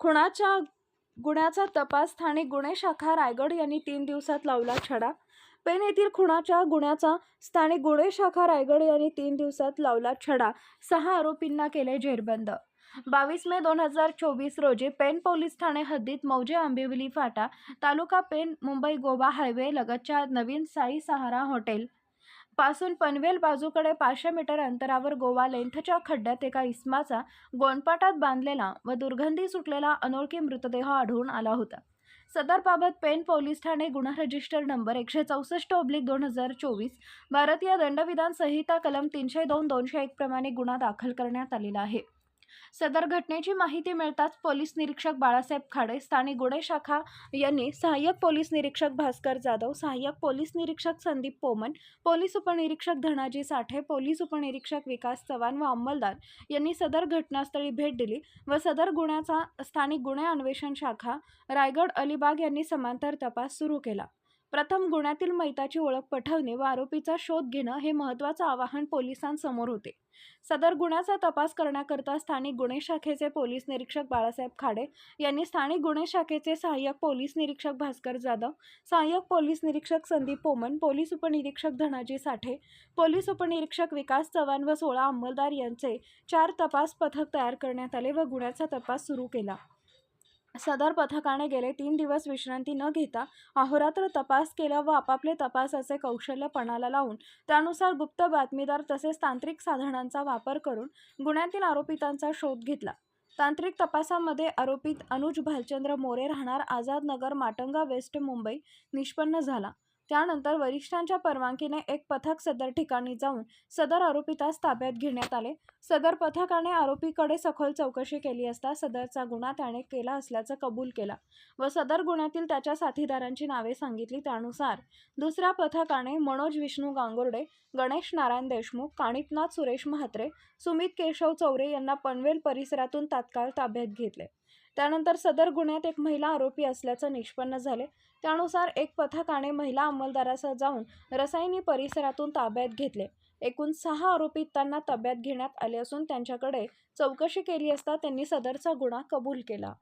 खुणाच्या गुन्ह्याचा तपास स्थानिक गुन्हे शाखा रायगड यांनी तीन दिवसात लावला छडा. पेन येथील खुणाच्या गुन्ह्याचा स्थानिक गुन्हे शाखा रायगड यांनी तीन दिवसात लावला छडा. सहा आरोपींना केले जेरबंद. बावीस मे दोन हजार चोवीस रोजी पेन पोलीस ठाणे हद्दीत मौजे आंबिवली फाटा तालुका पेन मुंबई गोवा हायवे लगतच्या नवीन साई सहारा हॉटेल पासून पनवेल बाजूकडे पाचशे मीटर अंतरावर गोवा लेंथच्या खड्ड्यात एका इस्माचा गोंडपाटात बांधलेला व दुर्गंधी सुटलेला अनोळखी मृतदेह आढळून आला होता. सदरबाबत पेन पोलीस ठाणे गुन्हा रजिस्टर नंबर एकशे चौसष्ट ओब्लिक दोन हजार चोवीस भारतीय दंडविधान संहिता कलम तीनशे दोन दोनशे एक प्रमाणे गुन्हा दाखल करण्यात आलेला आहे. सदर घटनेची माहिती मिळताच पोलीस निरीक्षक बाळासाहेब खाडे स्थानिक गुन्हे शाखा यांनी सहाय्यक पोलीस निरीक्षक भास्कर जाधव सहाय्यक पोलीस निरीक्षक संदीप पोमन पोलीस उपनिरीक्षक धनाजी साठे पोलीस उपनिरीक्षक विकास चव्हाण व अंमलदार यांनी सदर घटनास्थळी भेट दिली व सदर गुन्ह्याचा स्थानिक गुन्हे अन्वेषण शाखा रायगड अलिबाग यांनी समांतर तपास सुरू केला. प्रथम गुन्ह्यातील मैताची ओळख पटवणे व आरोपीचा शोध घेणं हे महत्त्वाचं आवाहन पोलिसांसमोर होते. सदर गुन्ह्याचा तपास करण्याकरता स्थानिक गुन्हे शाखेचे पोलीस निरीक्षक बाळासाहेब खाडे यांनी स्थानिक गुन्हे शाखेचे सहाय्यक पोलीस निरीक्षक भास्कर जाधव सहाय्यक पोलीस निरीक्षक संदीप पोमन पोलीस उपनिरीक्षक धनाजी साठे पोलीस उपनिरीक्षक विकास चव्हाण व सोळा अंमलदार यांचे चार तपास पथक तयार करण्यात आले व गुन्ह्याचा तपास सुरू केला. सदर पथकाने गेले तीन दिवस विश्रांती न घेता अहोरात्र तपास केला व आपापले तपासाचे कौशल्य पणाला लावून त्यानुसार गुप्त बातमीदार तसेच तांत्रिक साधनांचा वापर करून गुन्ह्यातील आरोपितांचा शोध घेतला. तांत्रिक तपासामध्ये आरोपित अनुज भालचंद्र मोरे राहणार आझाद नगर माटंगा वेस्ट मुंबई निष्पन्न झाला. त्यानंतर वरिष्ठांच्या परवानगीने एक पथक सदर ठिकाणी जाऊन सदर आरोपितास ताब्यात घेण्यात आले. सदर पथकाने आरोपीकडे सखोल चौकशी केली असता सदरचा गुन्हा त्याने केला असल्याचं कबूल केला व सदर गुन्ह्यातील त्याच्या साथीदारांची नावे सांगितली त्यानुसार दुसऱ्या पथकाने मनोज विष्णू गांगुर्डे गणेश नारायण देशमुख काणिपनाथ सुरेश म्हात्रे सुमित केशव चौरे यांना पनवेल परिसरातून तात्काळ ताब्यात घेतले. त्यानंतर सदर गुन्ह्यात एक महिला आरोपी असल्याचं निष्पन्न झाले. त्यानुसार एक पथकाने महिला अंमलदारासह जाऊन रसायनी परिसरातून ताब्यात घेतले. एकूण सहा आरोपी त्यांना ताब्यात घेण्यात आले असून त्यांच्याकडे चौकशी केली असता त्यांनी सदरचा गुन्हा कबूल केला.